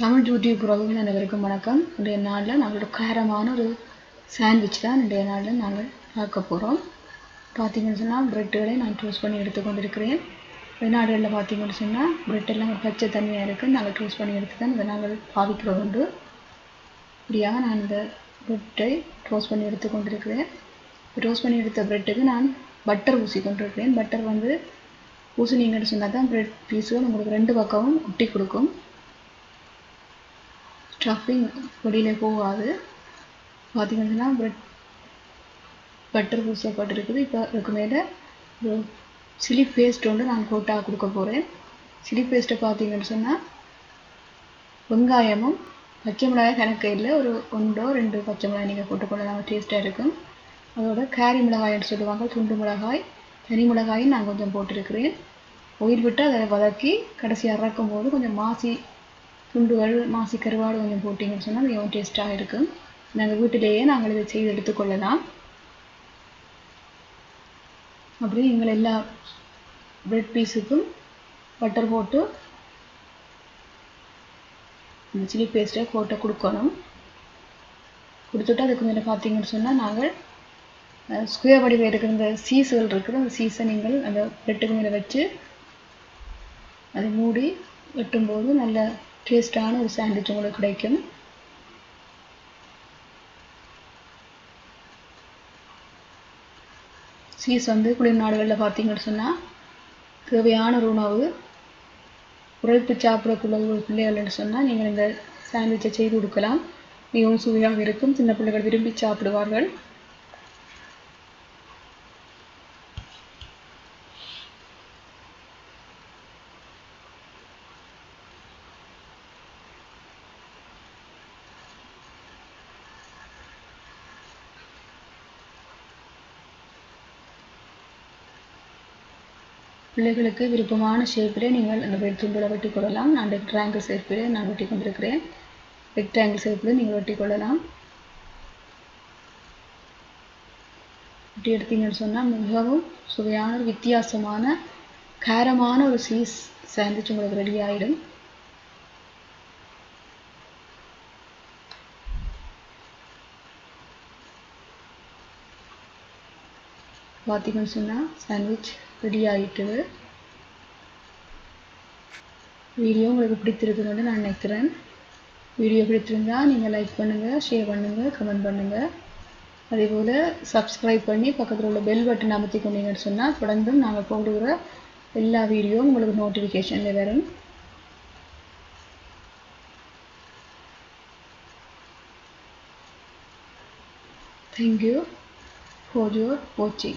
Tamil YouTube உறவுகள் அனைவருக்கும் வணக்கம். இன்றைய நாளில் நம்மளோட காரமான ஒரு சாண்ட்விச் தான் இன்றைய நாளில் நாங்கள் பார்க்க போகிறோம் பார்த்தீங்கன்னு சொன்னால் ப்ரெட்டுகளை நான் சூஸ் பண்ணி எடுத்துக்கொண்டிருக்கிறேன். வெளிநாடுகளில் பார்த்தீங்கன்னு சொன்னால் ப்ரெட் எல்லாம் ஒரு பச்சை தன்மையாக இருக்குது நாங்கள் சூஸ் பண்ணி எடுத்து தான் இதை நாங்கள் பாவிக்கிறோம் உண்டு. இப்படியாக நான் இந்த ப்ரெட்டை டோஸ்ட் பண்ணி எடுத்துக்கொண்டிருக்கிறேன். கொண்டிருக்கிறேன் பண்ணி எடுத்த ப்ரெட்டுக்கு நான் பட்டர் ஊசி கொண்டிருக்கிறேன். பட்டர் வந்து ஊசினீங்கன்னு சொன்னால் தான் ப்ரெட் பீஸுகள் உங்களுக்கு ரெண்டு பக்கமும் ஒட்டி கொடுக்கும். ஸ்டஃபிங் வெளியில் போகாது. பார்த்திங்கன்னா ப்ரெட் பட்டர் பூசப்பட்டிருக்குது இப்போ அதுக்கு மேலே ஒரு சில்லி பேஸ்ட் ஒன்று நான் கோட்டாக கொடுக்க போகிறேன் சில்லி பேஸ்ட்டை பார்த்தீங்கன்னு சொன்னால் வெங்காயமும் பச்சை மிளகாய் கணக்கு இல்லை ஒரு ஒன்றோ ரெண்டு பச்சை மிளகாய் நீங்கள் போட்டுக்கொள்ளலாம். டேஸ்ட்டாக இருக்கும். அதோட கேரி மிளகாய்னு சொல்லுவாங்க துண்டு மிளகாய். தனி மிளகாயும் நான் கொஞ்சம் போட்டிருக்கிறேன். ஒயில் விட்டு அதை வதக்கி கடைசி இறக்கும் போது கொஞ்சம் மாசி துண்டுகள் மாசி கருவாடு கொஞ்சம் போட்டிங்கன்னு சொன்னால் மிகவும் டேஸ்ட்டாக இருக்கும் நாங்கள் வீட்டிலேயே நாங்கள் இதை செய்து எடுத்துக்கொள்ளலாம் அப்படி எங்கள் எல்லா பிரெட் பீஸுக்கும் பட்டர் போட்டு அந்த சில்லி பேஸ்ட்டை போட்டு கொடுக்கணும். கொடுத்துட்டு அதுக்கு மேலே பார்த்தீங்கன்னு சொன்னால் நாங்கள் ஸ்கொயர் வடிவில் இருக்கிற இந்த சீஸுகள் இருக்குது அந்த சீஸை நீங்கள் அந்த பிரெட்டுக்கு மேலே வச்சு அதை மூடி வெட்டும்போது நல்ல டேஸ்டான ஒரு சாண்ட்விச் உங்களுக்கு கிடைக்கும். சீஸ் வந்து குளிர் நாடுகளில் பார்த்தீங்கன்னு சொன்னால் தேவையான ஒரு உணவு. உழைப்பு சாப்பிடக்குள்ள ஒரு பிள்ளைகள்னு சொன்னால் நீங்கள் இந்த சாண்ட்விச்சை செய்து கொடுக்கலாம். மிகவும் சுவையாக இருக்கும். சின்ன பிள்ளைகள் விரும்பி சாப்பிடுவார்கள். பிள்ளைகளுக்கு விருப்பமான ஷேப்பிலே நீங்கள் அந்த பிரெட் துண்டுகளை வெட்டி கொள்ளலாம். நான் ரெக்டாங்கிள் ஷேப்பிலே நான் வெட்டி கொண்டிருக்கிறேன். ரெக்டாங்கிள் ஷேப்பில் நீங்கள் வெட்டி கொள்ளலாம். வெட்டி எடுத்தீங்கன்னு சொன்னால் மிகவும் சுவையான ஒரு வித்தியாசமான காரமான ஒரு சீஸ் சாண்ட்விச் உங்களுக்கு ரெடி ஆகிடும் பார்த்தீங்கன்னு சொன்னால் சாண்ட்விச் ரெடி ஆகிட்டுது வீடியோ உங்களுக்கு பிடித்திருக்குன்னு நான் நினைக்கிறேன். வீடியோ பிடித்திருந்தா நீங்கள் லைக் பண்ணுங்கள் ஷேர் பண்ணுங்கள் கமெண்ட் பண்ணுங்கள் அதேபோல் சப்ஸ்கிரைப் பண்ணி பக்கத்தில் உள்ள பெல் பட்டன் அமர்த்தி கொண்டீங்கன்னு சொன்னால் தொடர்ந்தும் நாங்கள் போடுகிற எல்லா வீடியோவும் உங்களுக்கு நோட்டிஃபிகேஷனில் வரும். Thank you for your watching.